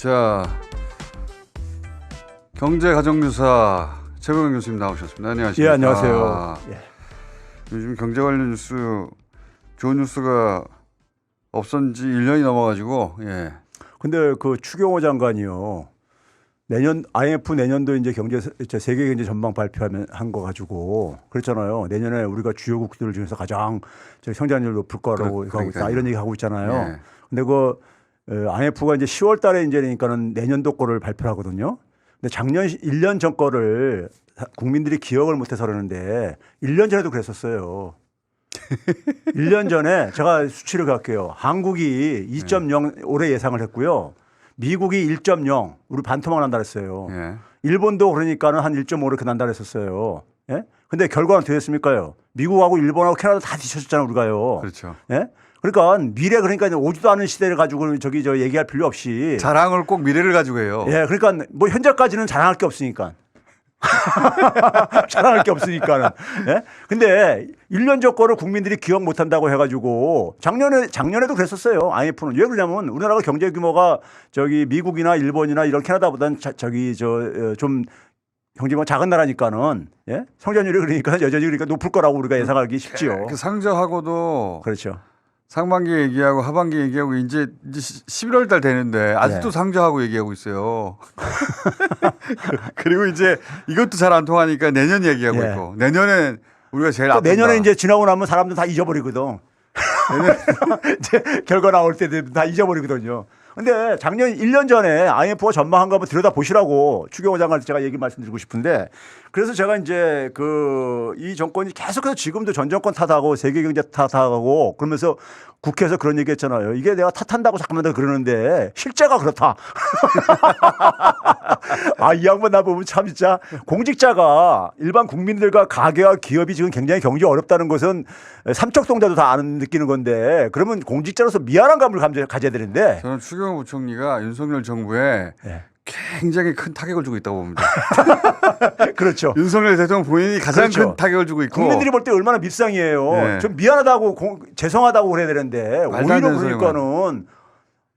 자 경제 가정유사 최병현 교수님 나오셨습니다. 안녕하십니까? 예, 안녕하세요. 예. 요즘 경제 관련 뉴스 좋은 뉴스가 없은 지 1년이 넘어가지고 예. 근데 그 추경호 장관이요. 내년 IMF 내년도 이제 경제 저 세계 경제 전망 발표하면 한 거 가지고 그랬잖아요. 내년에 우리가 주요국들 중에서 가장 저 성장률 높을 거라고 그러- 하고 있다 그러니까요. 이런 얘기 하고 있잖아요. 예. 근데 그 어, IMF가 이제 10월 달에 이제니까는 내년도 거를 발표하거든요. 근데 작년 1년 전 거를 다- 국민들이 기억을 못 해서 그러는데 1년 전에도 그랬었어요. 1년 전에 제가 수치를 갈게요. 한국이 2.0 올해 예상을 했고요. 미국이 1.0 우리 반토막 난다 그랬어요. 예. 일본도 그러니까는 한 1.5 이렇게 난다 그랬었어요. 예? 근데 결과는 어떻게 됐습니까요? 미국하고 일본하고 캐나다 다 뒤쳤잖아요, 우리가요. 그렇죠. 예? 그러니까 미래 그러니까 오지도 않은 시대를 가지고 저기 저 얘기할 필요 없이 자랑을 꼭 미래를 가지고 해요. 예, 그러니까 뭐 현재까지는 자랑할 게 없으니까. 자랑할 게 없으니까는. 예? 근데 1년 전 거를 국민들이 기억 못 한다고 해 가지고 작년에 작년에도 그랬었어요. IMF는 왜 그러냐면 우리나라가 경제 규모가 저기 미국이나 일본이나 이런 캐나다보다는 자, 저기 저 좀 경제가 작은 나라니까는 예? 성장률이 그러니까 여전히 그러니까 높을 거라고 우리가 예상하기 쉽지요. 그 상저하고도 그렇죠. 상반기 얘기하고 하반기 얘기하고 이제 이제 11월 달 되는데 아직도 네. 상저하고 얘기하고 있어요. 그리고 이제 이것도 잘 안 통하니까 내년 얘기하고 예. 있고 내년에 우리가 제일 또 아픈다. 내년에 이제 지나고 나면 사람들 다 잊어버리거든. 이제 결과 나올 때 다 잊어버리거든요. 근데 작년 1년 전에 IMF가 전망한 거 한번 들여다 보시라고 추경호 장관한테 제가 얘기 말씀드리고 싶은데 그래서 제가 이제 그 이 정권이 계속해서 지금도 전 정권 탓하고 세계 경제 탓하고 그러면서 국회에서 그런 얘기 했잖아요. 이게 내가 탓한다고 자꾸만 더 그러는데 실제가 그렇다. 아, 이 양반 나 보면 참 진짜 공직자가 일반 국민들과 가게와 기업이 지금 굉장히 경제 어렵다는 것은 삼척동자도 다 아는 느끼는 건데 그러면 공직자로서 미안한 감을 가져야 되는데 저는 추경호 부총리가 윤석열 정부에 예. 굉장히 큰 타격을 주고 있다고 봅니다. 그렇죠. 윤석열 대통령 본인이 가장 그렇죠. 큰 타격을 주고 있고 국민들이 볼 때 얼마나 밉상이에요. 네. 좀 미안하다고 공- 죄송하다고 그래야 되는데 오히려 그러니까는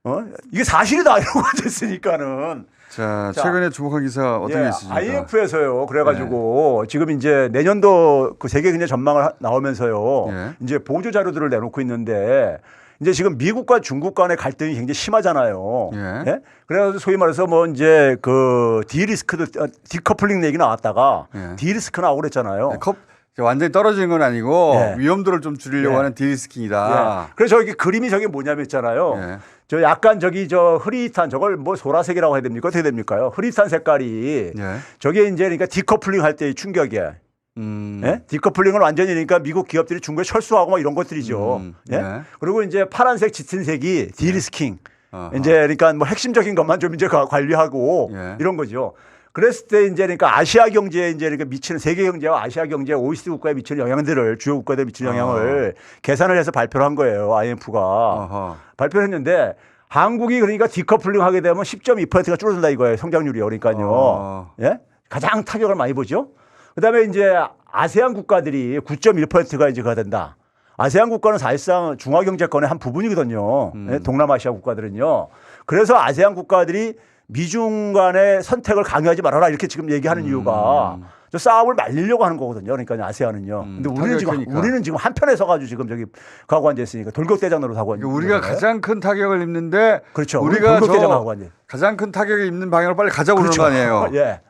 어? 이게 사실이다 이러고 됐으니까는 자, 자. 최근에 주목한 기사 어떤 게 있습니까? 네. IMF에서요. 그래가지고 지금 이제 내년도 그 세계 경제 전망을 하- 나오면서요. 예. 이제 보조 자료들을 내놓고 있는데 이제 지금 미국과 중국 간의 갈등이 굉장히 심하잖아요. 예. 그래서 소위 말해서 뭐 이제 그 디리스크도 어, 디커플링 얘기 나왔다가 예. 디리스크 나오고 그랬잖아요. 네, 컵 완전히 떨어지는 건 아니고 예. 위험도를 좀 줄이려고 예. 하는 디리스킹이다. 예. 그래서 저기 그림이 저기 뭐냐면 있잖아요. 예. 저 약간 저기 저 흐릿한 저걸 뭐 소라색이라고 해야 됩니까? 어떻게 됩니까요? 흐릿한 색깔이 예. 저게 이제 그러니까 디커플링 할 때의 충격이에요. 음. 예? 디커플링을 완전히 그러니까 미국 기업들이 중국에 철수하고 막 이런 것들이죠. 음, 예? 네. 그리고 이제 파란색 짙은 색이 디리스킹. 아하. 이제 그러니까 뭐 핵심적인 것만 좀 이제 가- 관리하고 예. 이런 거죠. 그랬을 때 이제 그러니까 아시아 경제에 이제 그러니까 미치는 세계 경제와 아시아 경제, OECD 국가에 미치는 영향들을 주요 국가들에 미치는 아. 영향을 계산을 해서 발표를 한 거예요. IMF가 아하. 발표를 했는데 한국이 그러니까 디커플링 하게 되면 10.2%가 줄어든다 이거예요. 성장률이요. 그러니까요. 아. 예? 가장 타격을 많이 보죠. 그다음에 이제 아세안 국가들이 9.1%가 이제 가 된다. 아세안 국가는 사실상 중화경제권의 한 부분이거든요. 음. 예? 동남아시아 국가들은요. 그래서 아세안 국가들이 미중 간의 선택을 강요하지 말아라 이렇게 지금 얘기하는 이유가 저 싸움을 말리려고 하는 거거든요. 그러니까 아세안은요. 음, 근데 우리는 지금 타격이니까. 우리는 지금 한편에 서가지고 지금 저기 가고 앉아 있으니까 돌격대장으로 앉아. 그러니까 우리가 가장 큰 타격을 입는데 그렇죠. 우리 우리가 돌격대장하고 저 앉아. 가장 큰 타격을 입는 방향을 빨리 가자고 그러는 거 아니에요. 예.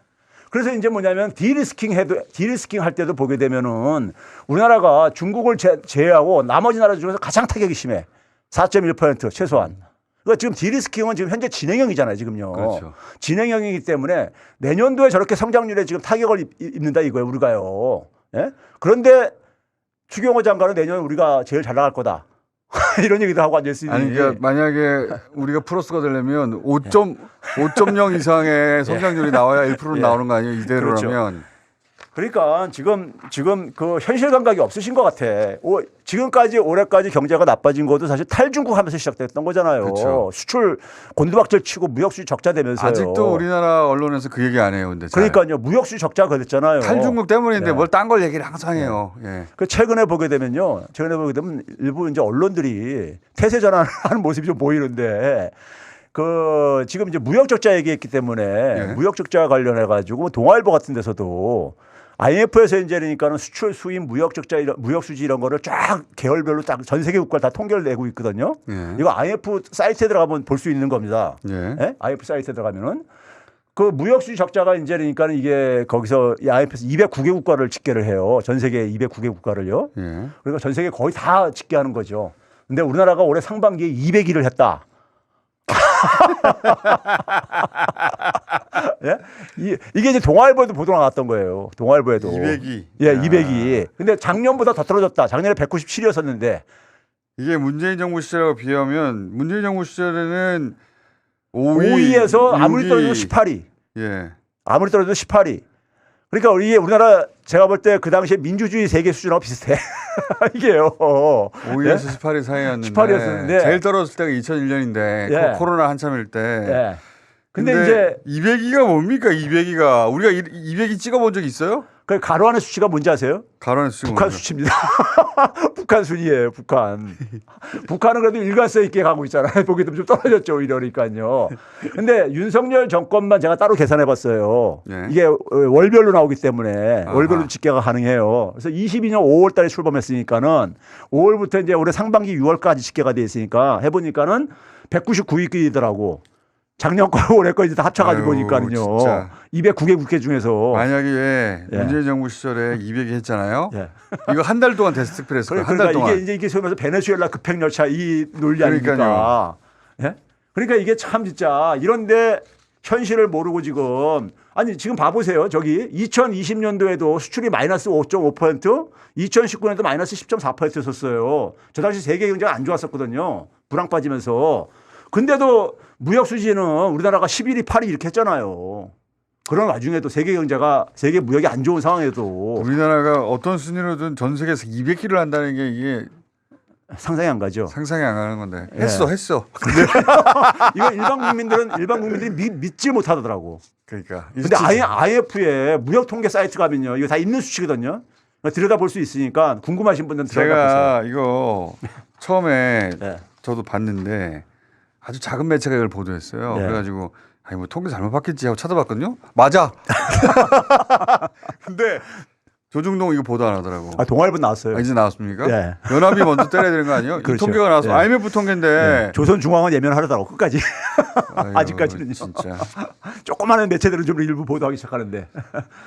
그래서 이제 뭐냐면 디리스킹 해도 디리스킹 할 때도 보게 되면은 우리나라가 중국을 제, 제외하고 나머지 나라 중에서 가장 타격이 심해. 4.1% 최소한. 그러니까 지금 디리스킹은 지금 현재 진행형이잖아요, 지금요. 그렇죠. 진행형이기 때문에 내년도에 저렇게 성장률에 지금 타격을 입- 입는다 이거예요, 우리가요. 예? 그런데 추경호 장관은 내년 우리가 제일 잘 나갈 거다. 이런 얘기도 하고 앉아 있으니. 아니 그러니까 만약에 우리가 플러스가 되려면 5점 5.0 이상의 성장률이 나와야 1%는 예. 나오는 거 아니에요? 이대로라면. 그렇죠. 그러니까 지금 지금 그 현실 감각이 없으신 것 같아. 오, 지금까지 올해까지 경제가 나빠진 것도 사실 탈중국 하면서 시작됐던 거잖아요. 그렇죠. 수출 곤두박질 치고 무역 수지 적자 되면서요. 아직도 우리나라 언론에서 그 얘기 안 해요. 근데 잘. 그러니까요. 무역 수지 적자가 됐잖아요. 탈중국 때문인데 네. 뭘딴 걸 얘기를 항상 해요. 예. 그 최근에 보게 되면요. 최근에 보게 되면 일부 이제 언론들이 태세 전환하는 모습이 좀 보이는데 그 지금 이제 무역 적자 얘기했기 때문에 예. 무역 적자 관련해 가지고 동아일보 같은 데서도 IMF에서 이제 그러니까는 수출 수입 무역 적자 이런 무역 수지 이런 거를 쫙 계열별로 딱 전 세계 국가를 다 통계를 내고 있거든요. 예. 이거 IMF 사이트에 들어가면 볼 수 있는 겁니다. 예. 예? IMF 사이트에 들어가면은 그 무역 수지 적자가 이제 그러니까 이게 거기서 이 IMF에서 209개 국가를 집계를 해요. 전 세계 209개 국가를요. 예. 그러니까 전 세계 거의 다 집계하는 거죠. 근데 우리나라가 올해 상반기에 200일을 했다. 예? 이, 이게 이제 동아일보에도 보도가 나왔던 거예요. 동아일보에도. 200이. 예, 야. 200이. 근데 작년보다 더 떨어졌다. 작년에 197이었었는데 이게 문재인 정부 시절하고 비하면 문재인 정부 시절에는 5위, 5위에서 아무리 6위. 떨어져도 18위. 예. 아무리 떨어져도 18위. 그러니까 이게 우리나라 제가 볼 때 그 당시에 민주주의 세계 수준하고 비슷해. 이게요. 5위에서 18위 사이였는데 18위 였었는데. 제일 떨어졌을 때가 2001년인데 예. 코로나 한참일 때. 예. 근데, 이제 200위가 뭡니까? 200위가 우리가 200위 찍어본 적 있어요? 그 가로 안의 수치가 뭔지 아세요? 가로는 수치가 북한 뭐죠? 수치입니다. 북한 순이에요, 북한. 북한은 그래도 일관성 있게 가고 있잖아요. 보기도 좀 떨어졌죠, 이러니까요. 근데 윤석열 정권만 제가 따로 계산해 봤어요. 예. 이게 월별로 나오기 때문에 아하. 월별로 집계가 가능해요. 그래서 22년 5월 달에 출범했으니까는 5월부터 이제 올해 상반기 6월까지 집계가 돼 있으니까 해 보니까는 199위이더라고. 작년 거 올해 거 이제 다 합쳐가지고 아유. 진짜. 209개 국회 중에서. 만약에 예. 문재인 정부 시절에 200위 했잖아요. 예. 이거 한 달 동안 데스 특별했을 그래, 거예요. 한달 그러니까 동안. 이게 이제 이게 소위 말해서 베네수엘라 급행 열차 이 논리 아닙니까? 예? 그러니까 이게 참 진짜 이런데 현실을 모르고 지금 아니 지금 봐보세요. 저기 2020년도에도 수출이 마이너스 5.5% 2019년도 마이너스 10.4%였었어요. 저 당시 세계 경제가 안 좋았었거든요. 불황 빠지면서. 근데도 무역 수지는 우리나라가 11위, 8위 이렇게 했잖아요. 그런 와중에도 세계 경제가 세계 무역이 안 좋은 상황에도 우리나라가 어떤 순위로든 전 세계에서 200위를 한다는 게 이게 상상이 안 가죠. 상상이 안 가는 건데. 예. 했어, 했어. 이거 일반 국민들은 일반 국민들이 믿, 믿지 못하더라고. 그러니까. 근데 아예 IF의 무역 통계 사이트 가면요. 이거 다 있는 수치거든요. 들여다 볼 수 있으니까 궁금하신 분들은 들어가 보세요. 제가 이거 처음에 네. 저도 봤는데 아주 작은 매체가 이걸 보도했어요. 네. 그래가지고 아니 뭐 통계 잘못 봤겠지 하고 찾아봤거든요. 맞아. 근데 조중동 이거 보도 안 하더라고. 아, 동아일보 나왔어요. 아, 이제 나왔습니까? 네. 연합이 먼저 때려야 되는 거 아니에요? 이 그렇죠. 통계가 나와서 네. IMF 통계인데 조선중앙은 예면하더라고 끝까지. 아유, 아직까지는요. 진짜. 조그마한 매체들은 좀 일부 보도하기 시작하는데.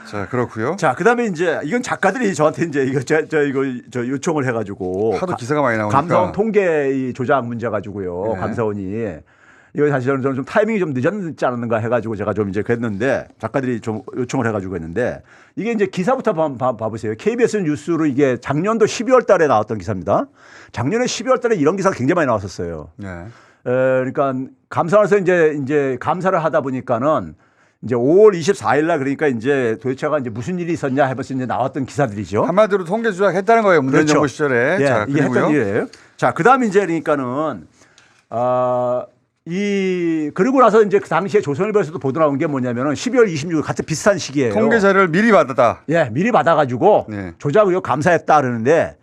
자 그렇고요. 자, 그다음에 이제 이건 작가들이 저한테 이제 이거 저, 저 이거 저 요청을 해가지고 하도 가- 기사가 많이 나오니까. 감사원 통계 이 조작 문제 가지고요. 네. 감사원이 이거 사실은 저는 좀 타이밍이 좀 늦었지 않았는가 해가지고 제가 좀 이제 그랬는데 작가들이 좀 요청을 해가지고 했는데 이게 이제 기사부터 봐, 봐, 봐보세요. KBS 뉴스로 이게 작년도 12월 달에 나왔던 기사입니다. 작년에 12월 달에 이런 기사가 굉장히 많이 나왔었어요. 네. 에, 그러니까 감사원에서 이제 이제 감사를 하다 보니까는 이제 5월 24일 날 그러니까 이제 도대체가 이제 무슨 일이 있었냐 해서 이제 나왔던 기사들이죠. 한마디로 통계 조작했다는 거예요. 문재인 그렇죠. 정부 시절에. 예, 자 이게. 했던 일이에요. 자, 그다음 이제 그러니까는 아, 이 그리고 나서 이제 그 당시에 조선일보에서도 보도 나온 게 뭐냐면은 12월 26일 같은 비슷한 시기예요. 통계 자료를 미리 받았다. 예, 미리 받아가지고 네. 조작 의혹 감사했다 그러는데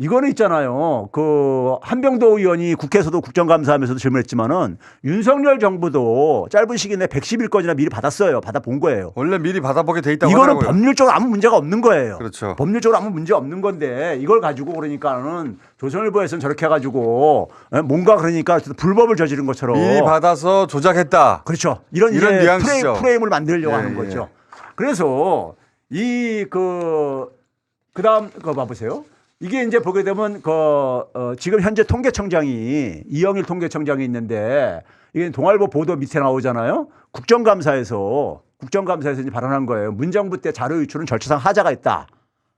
이거는 있잖아요. 그 한병도 의원이 국회에서도 국정감사하면서도 질문했지만은 윤석열 정부도 짧은 시기 내에 110일 미리 받았어요. 받아 본 거예요. 원래 미리 받아보게 돼 있다고 이거는 하더라고요. 법률적으로 아무 문제가 없는 거예요. 그렇죠. 법률적으로 아무 문제 없는 건데 이걸 가지고 그러니까는 조선일보에서는 저렇게 해가지고 에, 뭔가 그러니까 불법을 저지른 것처럼 미리 받아서 조작했다. 그렇죠. 이런, 이런 이제 뉘앙스죠. 프레임, 프레임 을 만들려고 예, 하는 예. 거죠. 그래서 이 그 그다음 거 봐보세요. 이게 이제 보게 되면 그 어, 지금 현재 통계청장이 이영일 통계청장이 있는데 이게 동아일보 보도 밑에 나오잖아요. 국정감사에서 국정감사에서 이제 발언한 거예요. 문정부 때 자료 유출은 절차상 하자가 있다.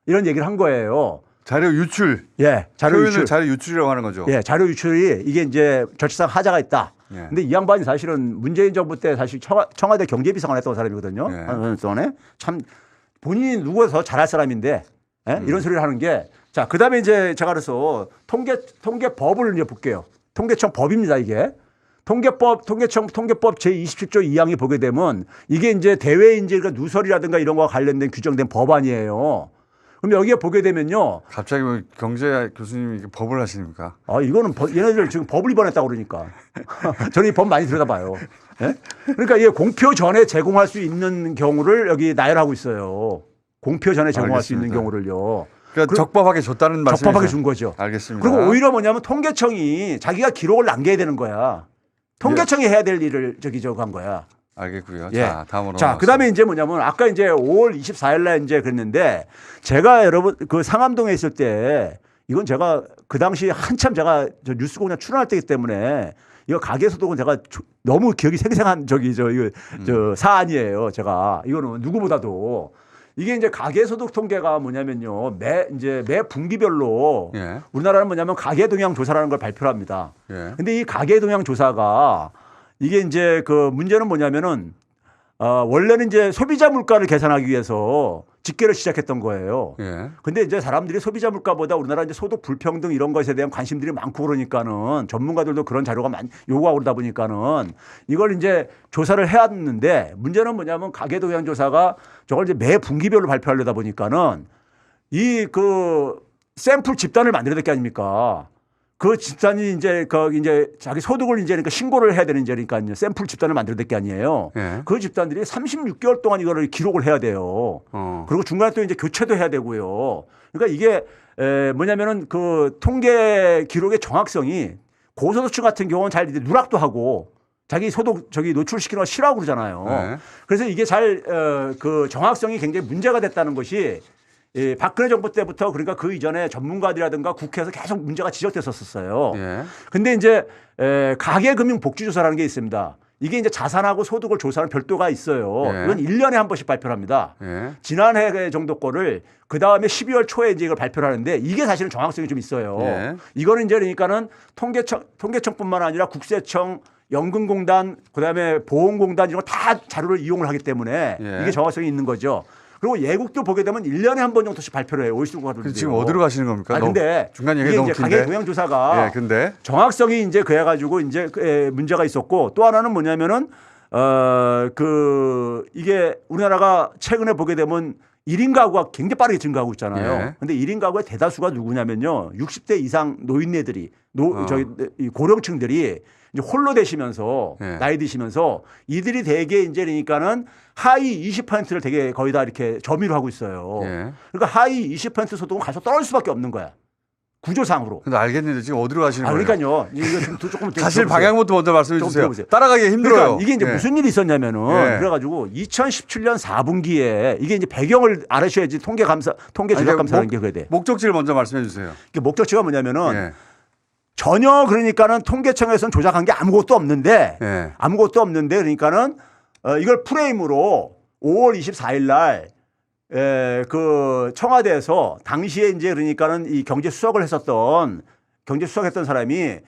이런 얘기를 한 거예요. 자료 유출. 예, 자료 유출. 자료 유출이라고 하는 거죠. 예, 자료 유출이 이게 이제 절차상 하자가 있다. 예. 근데 이 양반이 사실은 문재인 정부 때 사실 청와, 청와대 경제비서관 했던 사람이거든요. 예. 한 동안에 참 본인이 더 잘할 사람인데 예? 음. 이런 소리를 하는 게 자, 그 다음에 이제 제가 그래서 통계 통계법을 이제 볼게요. 통계청 법입니다, 이게. 통계법, 통계청 통계법 제27조 2항에 보게 되면 이게 이제 대외 인재가 누설이라든가 이런 거와 관련된 규정된 법안이에요. 그럼 여기에 보게 되면요. 갑자기 뭐 경제 교수님이 법을 하십니까? 아, 이거는 법- 얘네들 지금 법을 입원했다고 그러니까. 저는 이 법 많이 들여다봐요. 예? 그러니까 이게 공표 전에 제공할 수 있는 경우를 여기 나열하고 있어요. 공표 전에 제공할 수 있는 알겠습니다. 경우를요. 그러니까 적법하게 줬다는 말씀이죠. 적법하게 준 거죠. 알겠습니다. 그리고 오히려 뭐냐면 통계청이 자기가 기록을 남겨야 되는 거야. 통계청이 해야 될 일을 저기 저거 한 거야. 알겠고요. 예. 자, 다음으로 자, 넘어가겠습니다. 그다음에 이제 뭐냐면 아까 이제 5월 24일 날 이제 그랬는데 제가 여러분 그 상암동에 있을 때 이건 제가 그 당시 한참 제가 저 뉴스 공장 출연할 때이기 때문에 이거 가게 소득은 제가 조- 너무 기억이 생생한 저기 저 이거 음. 저 사안이에요. 제가 이거는 누구보다도 이게 이제 가계 소득 통계가 뭐냐면요. 매 이제 매 분기별로 예. 우리나라는 뭐냐면 가계 동향 조사라는 걸 발표를 합니다. 예. 근데 이 가계 동향 조사가 이게 이제 그 문제는 뭐냐면은 어 원래는 이제 소비자 물가를 계산하기 위해서 집계를 시작했던 거예요. 예. 근데 이제 사람들이 소비자 물가보다 우리나라 이제 소득 불평등 이런 것에 대한 관심들이 많고 그러니까는 전문가들도 그런 자료가 많이 요구하고 그러다 보니까는 이걸 이제 조사를 해왔는데 문제는 뭐냐면 가계 동향 조사가 저걸 이제 매 분기별로 발표하려다 보니까는 이 그 샘플 집단을 만들어야 될 게 아닙니까? 그 집단이 이제 그 이제 자기 소득을 이제 그러니까 신고를 해야 되는 이제 그러니까 샘플 집단을 만들어야 될 게 아니에요. 예. 그 집단들이 36개월 동안 이거를 기록을 해야 돼요. 어. 그리고 중간에 또 이제 교체도 해야 되고요. 그러니까 이게 에 뭐냐면은 그 통계 기록의 정확성이 고소득층 같은 경우는 잘 이제 누락도 하고 자기 소득 저기 노출시키는 거 싫어하고 그러잖아요. 네. 그래서 이게 잘 그 정확성이 굉장히 문제가 됐다는 것이 이 박근혜 정부 때부터 그러니까 그 이전에 전문가들이라든가 국회에서 계속 문제가 지적됐었어요. 예. 근데 이제 에, 가계금융복지조사라는 게 있습니다. 이게 이제 자산하고 소득을 조사하는 별도가 있어요. 예. 이건 1년에 한 번씩 발표를 합니다. 예. 지난해 정도 거를 그 다음에 12월 초에 이제 이걸 발표를 하는데 이게 사실은 정확성이 좀 있어요. 예. 이거는 이제 그러니까는 통계청, 통계청뿐만 아니라 국세청, 연금공단, 그 다음에 보험공단 이런 거 다 자료를 이용을 하기 때문에 예. 이게 정확성이 있는 거죠. 그리고 예국도 보게 되면 1년에 한 번 정도씩 발표를 해요. OECD 국가들도. 그 지금 어디로 가시는 겁니까? 아 근데 중간 얘기 너무 이제 긴데. 가계 동향 조사가 예, 근데 정확성이 이제 그래 가지고 이제 그, 에, 문제가 있었고 또 하나는 뭐냐면은 어그 이게 우리나라가 최근에 보게 되면 1인 가구가 굉장히 빠르게 증가하고 있잖아요. 예. 근데 1인 가구의 대다수가 누구냐면요. 60대 이상 노인네들이 노 어. 저기 이 고령층들이 이제 홀로 되시면서 예. 나이 드시면서 이들이 대개 이제 그러니까는 하위 20%를 되게 거의 다 이렇게 점유를 하고 있어요. 예. 그러니까 하위 20% 소득은 가서 떨어질 수밖에 없는 거야. 구조상으로. 근데 알겠는데 지금 어디로 가시는 아, 거예요? 그러니까요. 이거 좀 더- 조금 들어보세요. 방향부터 먼저 말씀해 좀 주세요. 따라가기 힘들어요. 그러니까 이게 이제 예. 무슨 일이 있었냐면은 예. 그래가지고 2017년 4분기에 이게 이제 배경을 알으셔야지 통계 감사, 통계 조작 감사라는 목- 게 그래야 돼. 목적지를 먼저 말씀해 주세요. 목적지가 뭐냐면은 예. 전혀 그러니까는 통계청에서는 조작한 게 아무것도 없는데 예. 아무것도 없는데 그러니까는 어, 이걸 프레임으로 5월 24일 날 에, 그 청와대에서 당시에 이제 그러니까는 이 경제 수석을 했었던 경제 수석했던 사람이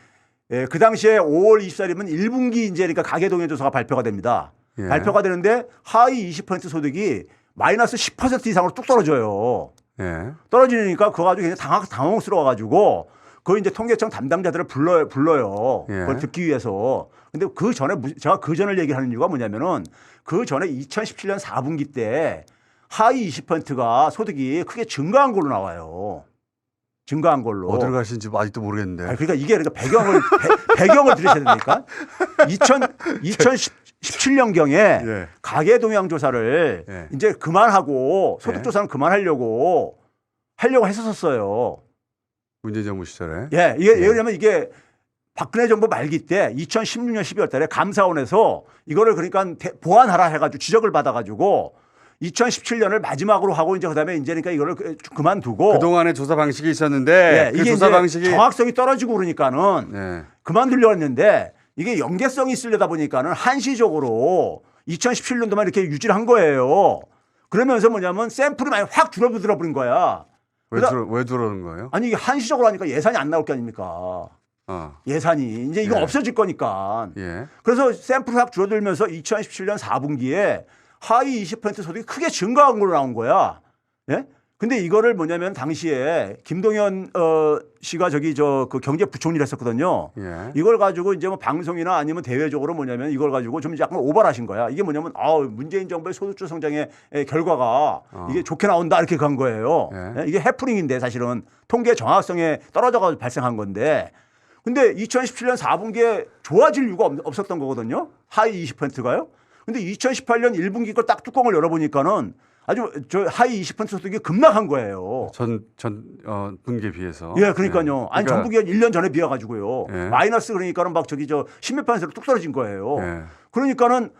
에, 그 당시에 5월 24일이면 1분기 이제 그러니까 가계동의 조사가 발표가 됩니다. 예. 발표가 되는데 하위 20% 소득이 마이너스 10% 이상으로 뚝 떨어져요. 예. 떨어지니까 그거 가지고 굉장히 당황, 당황스러워 가지고 그 이제 통계청 담당자들을 불러요, 불러요. 예. 그걸 듣기 위해서. 근데 그 전에 무- 제가 그 전을 얘기하는 이유가 뭐냐면은 그 전에 2017년 4분기 때 하위 20%가 소득이 크게 증가한 걸로 나와요. 증가한 걸로. 어디로 가신지 아직도 모르겠는데. 아니, 그러니까 이게 그러니까 배경을 배, 경을 들으셔야 되니까 2000 2017년경에 예. 가계 동향 조사를 예. 이제 그만하고 소득 예. 조사는 그만하려고 하려고 했었어요. 문재인 정부 시절에. 예, 이게 예. 왜냐면 이게 박근혜 정부 말기 때 2016년 12월 달에 감사원에서 이거를 그러니까 대- 보완하라 해가지고 지적을 받아가지고 2017년을 마지막으로 하고 이제 그다음에 이제 그러니까 이거를 그- 그만두고 그동안의 조사 방식이 있었는데 예, 그 이게 조사 방식이 정확성이 떨어지고 그러니까는 예. 그만두려고 했는데 이게 연계성이 있으려다 보니까는 한시적으로 2017년도만 이렇게 유지를 한 거예요. 그러면서 뭐냐면 샘플이 많이 확 줄어들어 버린 거야. 왜 그다- 들어 왜 들어오는 거예요? 아니 이게 한시적으로 하니까 예산이 안 나올 게 아닙니까? 어. 예산이 이제 이거 예. 없어질 거니까. 예. 그래서 샘플이 확 줄어들면서 2017년 4분기에 하위 20% 소득이 크게 증가한 걸로 나온 거야. 예? 근데 이거를 뭐냐면 당시에 김동연 어 씨가 저기 저 그 경제부총리를 했었거든요. 예. 이걸 가지고 이제 뭐 방송이나 아니면 대외적으로 뭐냐면 이걸 가지고 좀 약간 오버하신 거야. 이게 뭐냐면 아 문재인 정부의 소득주 성장의 에, 결과가 이게 좋게 나온다 이렇게 간 거예요. 예. 예, 이게 해프닝인데 사실은 통계 정확성에 떨어져가지고 발생한 건데. 근데 2017년 4분기에 좋아질 이유가 없- 없었던 거거든요. 하위 20%가요. 근데 2018년 1분기 걸 딱 뚜껑을 열어보니까는 아주 저 하위 20% 소득이 급락한 거예요. 전, 전, 어, 분기에 비해서. 예, 그러니까요. 아니 그러니까- 전분기가 1년 전에 비해가지고요. 예. 마이너스 그러니까는 막 저기 저 십몇 퍼센트로 뚝 떨어진 거예요. 예. 그러니까는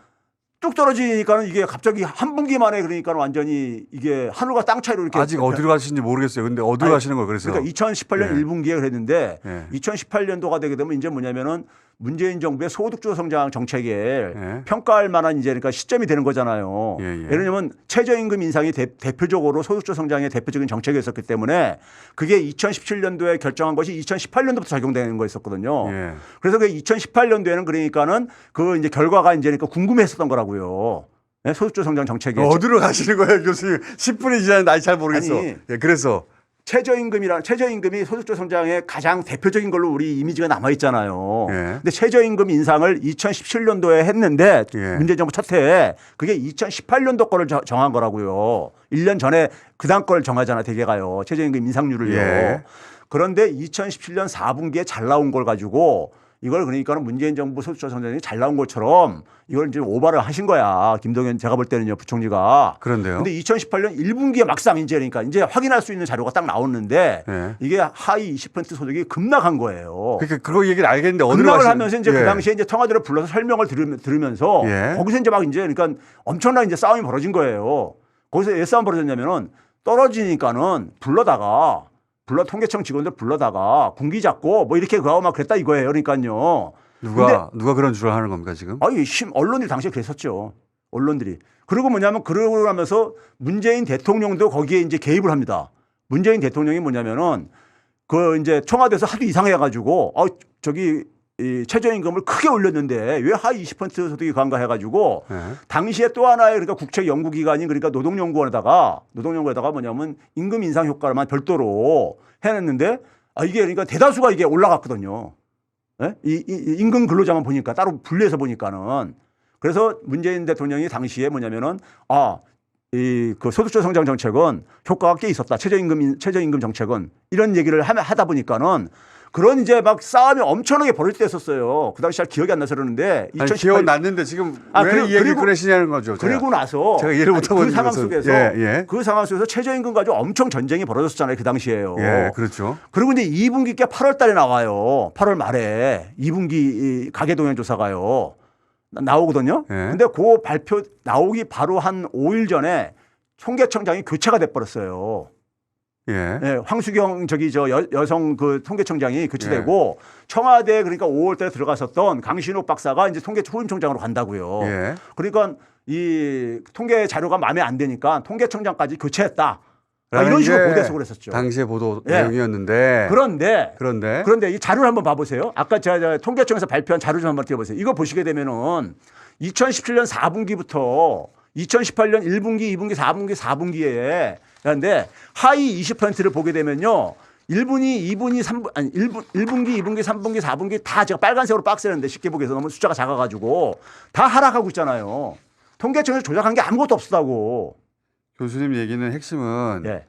뚝 떨어지니까는 이게 갑자기 한 분기 만에 그러니까 완전히 이게 하늘과 땅 차이로 이렇게 아직 어디로 가시는지 모르겠어요. 근데 어디로 아니, 가시는 거예요? 그래서. 그러니까 2018년 예. 1분기에 그랬는데 예. 2018년도가 되게 되면 이제 뭐냐면은 문재인 정부의 소득주 성장 정책에 예. 평가할 만한 이제 그러니까 시점이 되는 거잖아요. 예, 예. 예를 들면 최저임금 인상이 대, 표적으로 소득주 성장의 대표적인 정책이었었기 때문에 그게 2017년도에 결정한 것이 2018년도부터 적용되는 거였었거든요. 예. 그래서 그 2018년도에는 그러니까는 그 이제 결과가 이제 그러니까 궁금했었던 거라고요. 네? 소득주 성장 정책에 어디로 가시는 거예요, 교수님? 10분이 지났는데 아직 잘 모르겠어. 아니. 예, 그래서. 최저임금이란 최저임금이 소득주 성장의 가장 대표적인 걸로 우리 이미지가 남아 있잖아요. 예. 근데 최저임금 인상을 2017년도에 했는데 예. 문재인 정부 첫 해에 그게 2018년도 거를 저- 정한 거라고요. 1년 전에 그다음 걸 정하잖아, 대개가요. 최저임금 인상률을요. 예. 그런데 2017년 4분기에 잘 나온 걸 가지고 이걸 그러니까는 문재인 정부 소득주 성장이 잘 나온 것처럼 이걸 이제 오바를 하신 거야. 김동연 제가 볼 때는요, 부총리가. 그런데요. 근데 2018년 1분기에 막상 이제 그러니까 이제 확인할 수 있는 자료가 딱 나오는데 예. 이게 하위 20% 소득이 급락한 거예요. 그러니까 그거 얘기를 알겠는데 어디로 급락을 가시는 하면서 이제 예. 그 당시에 이제 청와대를 불러서 설명을 들으면, 들으면 서 예. 거기서 이제 막 이제 그러니까 엄청난 이제 싸움이 벌어진 거예요. 거기서 왜 싸움 벌어졌냐면은 떨어지니까는 불러다가 불러 통계청 직원들 불러다가 군기 잡고 뭐 이렇게 그하고 막 그랬다 이거예요. 그러니까요. 누가 누가 그런 주장을 하는 겁니까 지금? 아니 심 언론들이 당시에 그랬었죠. 언론들이. 그리고 뭐냐면 그러고 나면서 문재인 대통령도 거기에 이제 개입을 합니다. 문재인 대통령이 뭐냐면은 그 이제 청와대에서 하도 이상해 가지고 어 저기 이 최저임금을 크게 올렸는데 왜 하위 20% 소득이 간가 해가지고 예. 당시에 또 하나의 그러니까 국책 연구기관인 그러니까 노동연구원에다가 노동연구에다가 뭐냐면 임금 인상 효과만 별도로 해냈는데 아 이게 그러니까 대다수가 이게 올라갔거든요. 예? 이, 이- 이 임금 근로자만 보니까 따로 분리해서 보니까는 그래서 문재인 대통령이 당시에 뭐냐면은 아 이그 소득주 성장 정책은 효과가 꽤 있었다. 최저임금 인- 최저임금 정책은 이런 얘기를 하다 보니까는 그런 이제 막 싸움이 엄청나게 벌어질 때였었어요. 그 당시 잘 기억이 안 나서 그러는데 아니, 2018 기억 났는데 지금 아, 왜 그리고- 이 얘기를 그리고- 꺼내시냐는 거죠. 제가. 그리고 나서 제가 이해를 아니, 못하고 그 있는 상황 것은. 속에서 예, 예. 그 상황 속에서 최저임금 가지고 엄청 전쟁이 벌어졌잖아요. 그 당시에요. 예, 그렇죠. 그리고 이제 2분기 께 8월 달에 나와요. 8월 말에 2분기 이 가계동향 조사가요. 나- 나오거든요. 예. 근데 그 발표 나오기 바로 한 5일 전에 통계청장이 교체가 돼 버렸어요. 예. 예, 황수경 저기 저 여, 여성 그 통계청장이 교체되고 예. 청와대 그러니까 5월 달에 들어갔었던 강신욱 박사가 이제 통계 후임총장으로 간다고요. 예. 그러니까 이 통계 자료가 마음에 안 드니까 통계청장까지 교체했다. 아, 이런 식으로 게 보도해서 그랬었죠. 당시의 보도 예. 내용이었는데 그런데 그런데 그런데 이 자료를 한번 봐보세요. 아까 제가 저 통계청에서 발표한 자료 좀 한번 띄워보세요. 이거 보시게 되면은 2017년 4분기부터 2018년 1분기, 2분기, 4분기, 4분기에 그런데 하위 20%를 보게 되면요. 1분위, 2분위, 3분 아니 1분 1분기, 2분기, 3분기, 4분기 다 제가 빨간색으로 박스했는데 쉽게 보기 위해서 너무 숫자가 작아 가지고 다 하락하고 있잖아요. 통계청에서 조작한 게 아무것도 없었다고. 교수님 얘기는 핵심은 예.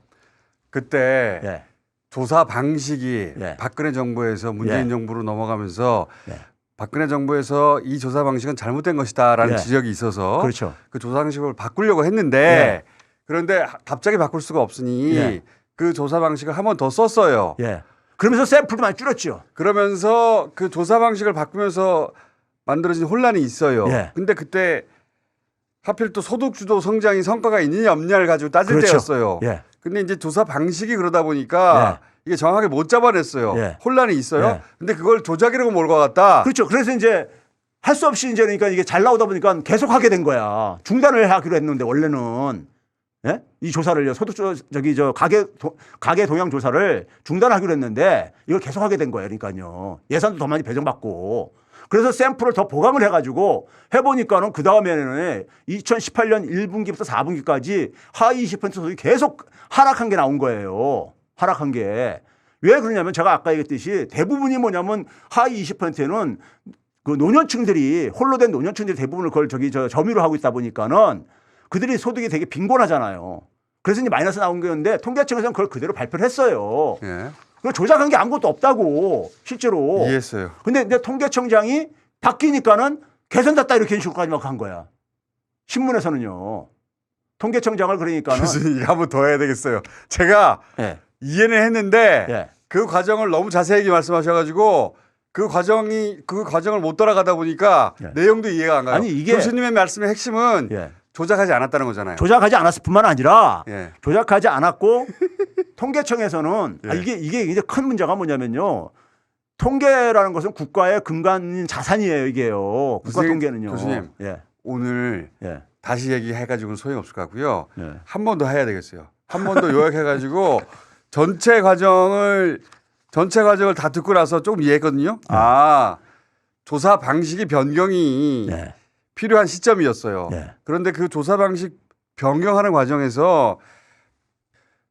그때 예. 조사 방식이 예. 박근혜 정부에서 문재인 예. 정부로 넘어가면서 예. 박근혜 정부에서 이 조사 방식은 잘못된 것이다라는 예. 지적이 있어서 그렇죠. 그 조사 방식을 바꾸려고 했는데 그런데 하- 갑자기 바꿀 수가 없으니 예. 그 조사 방식을 한 번 더 썼어요. 예. 그러면서 샘플도 많이 줄였죠. 그러면서 그 조사 방식을 바꾸면서 만들어진 혼란이 있어요. 예. 근데 그때 하필 또 소득 주도 성장이 성과가 있느냐 없느냐를 가지고 따질 그렇죠. 때였어요. 예. 근데 이제 조사 방식이 그러다 보니까 이게 정확하게 못 잡아냈어요. 예. 혼란이 있어요. 예. 근데 그걸 조작이라고 몰고 갔다. 그렇죠. 그래서 이제 할 수 없이 이제 그러니까 이게 잘 나오다 보니까 계속 하게 된 거야. 중단을 하기로 했는데 원래는 예? 이 조사를요. 소득 저기 저 가계 도, 가계 동향 조사를 중단하기로 했는데 이걸 계속 하게 된 거예요. 그러니까요. 예산도 더 많이 배정받고. 그래서 샘플을 더 보강을 해가지고 해보니까는 그 다음에는 2018년 1분기부터 4분기까지 하위 20% 소득이 계속 하락한 게 나온 거예요. 하락한 게. 왜 그러냐면 제가 아까 얘기했듯이 대부분이 뭐냐면 하위 20%는 그 노년층들이 홀로 된 노년층들이 대부분을 그걸 저기 저 점유를 하고 있다 보니까는 그들이 소득이 되게 빈곤하잖아요. 그래서 이제 마이너스 나온 거였는데 통계청에서는 그걸 그대로 발표를 했어요. 예. 그걸 조작한 게 아무것도 없다고 실제로. 이해했어요. 근데 이제 통계청장이 바뀌니까는 개선됐다 이렇게 식으로까지 막 한 거야. 신문에서는요. 통계청장을 그러니까는 교수님 이거 한번 더 해야 되겠어요. 제가 예. 이해는 했는데 예. 그 과정을 너무 자세하게 말씀하셔가지고 그 과정이 그 과정을 못 따라가다 보니까 예. 내용도 이해가 안 가요. 아니, 이게- 교수님의 말씀의 핵심은 예. 조작하지 않았다는 거잖아요. 조작하지 않았을 뿐만 아니라 예. 조작하지 않았고 통계청에서는 아, 예. 이게 이게 이제 큰 문제가 뭐냐면요. 통계라는 것은 국가의 근간인 자산이에요, 이게요. 국가 선생님, 통계는요. 교수님. 예. 오늘 예. 다시 얘기해가지고는 소용 없을 것 같고요. 예. 한 번 더 해야 되겠어요. 한 번 더 요약해가지고 전체 과정을 전체 과정을 다 듣고 나서 조금 이해했거든요. 아 조사 방식이 변경이 예. 필요한 시점이었어요. 예. 그런데 그 조사 방식 변경하는 과정에서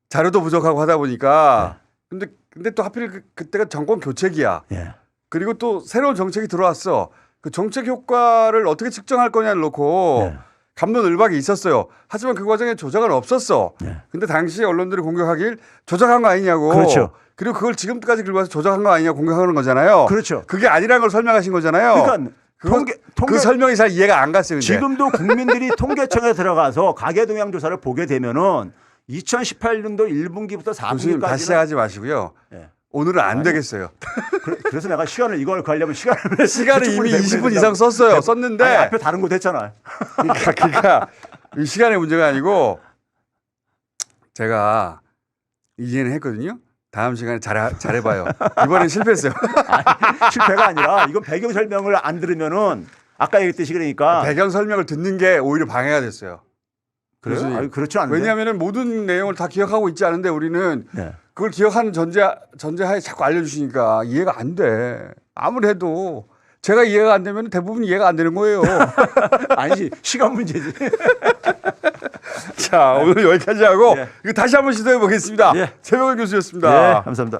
자료도 부족하고 하다 보니까 근데 근데 또 하필 그, 그때가 정권 교체기야. 예. 그리고 또 새로운 정책이 들어왔어. 그 정책 효과를 어떻게 측정할 거냐를 놓고 예. 감론을박이 있었어요. 하지만 그 과정에 조작은 없었어. 예. 근데 당시 언론들이 공격하길 조작한 거 아니냐고. 그렇죠. 그리고 그걸 지금까지 긁고 와서 조작한 거 아니냐 공격하는 거잖아요. 그렇죠. 그게 아니라는 걸 설명하신 거잖아요. 그러니까 통계 통계 그 설명이 잘 이해가 안 갔어요. 근데. 지금도 국민들이 통계청에 들어가서 가계 동향 조사를 보게 되면은 2018년도 1분기부터 교수님 다시 4분기까지 시작하지 마시고요. 예. 오늘은 안 되겠어요. 그 래서 내가 시간을 이걸 구하려면 시간을 시간을 이미 충분히 내보내야 20분 된다고. 이상 썼어요. 썼는데 아니, 앞에 다른 거 됐잖아. 그러니까, 그러니까 이 시간의 문제가 아니고 제가 이해는 했거든요. 다음 시간에 잘 잘해봐요. 이번엔 실패했어요. 실패가 아니라 이건 배경 설명을 안 들으면은 아까 얘기했듯이 그러니까 배경 설명을 듣는 게 오히려 방해가 됐어요. 그래요? 아니, 그렇지 않은데. 왜냐하면 모든 내용을 다 기억하고 있지 않은데 우리는 네. 그걸 기억하는 전제 전제하에 자꾸 알려주시니까 이해가 안 돼. 아무리 해도 제가 이해가 안 되면 대부분 이해가 안 되는 거예요. 아니지 시간 문제지. 자 오늘 여기까지 하고 예. 이거 다시 한번 시도해 보겠습니다. 예. 최명훈 교수였습니다. 예, 감사합니다.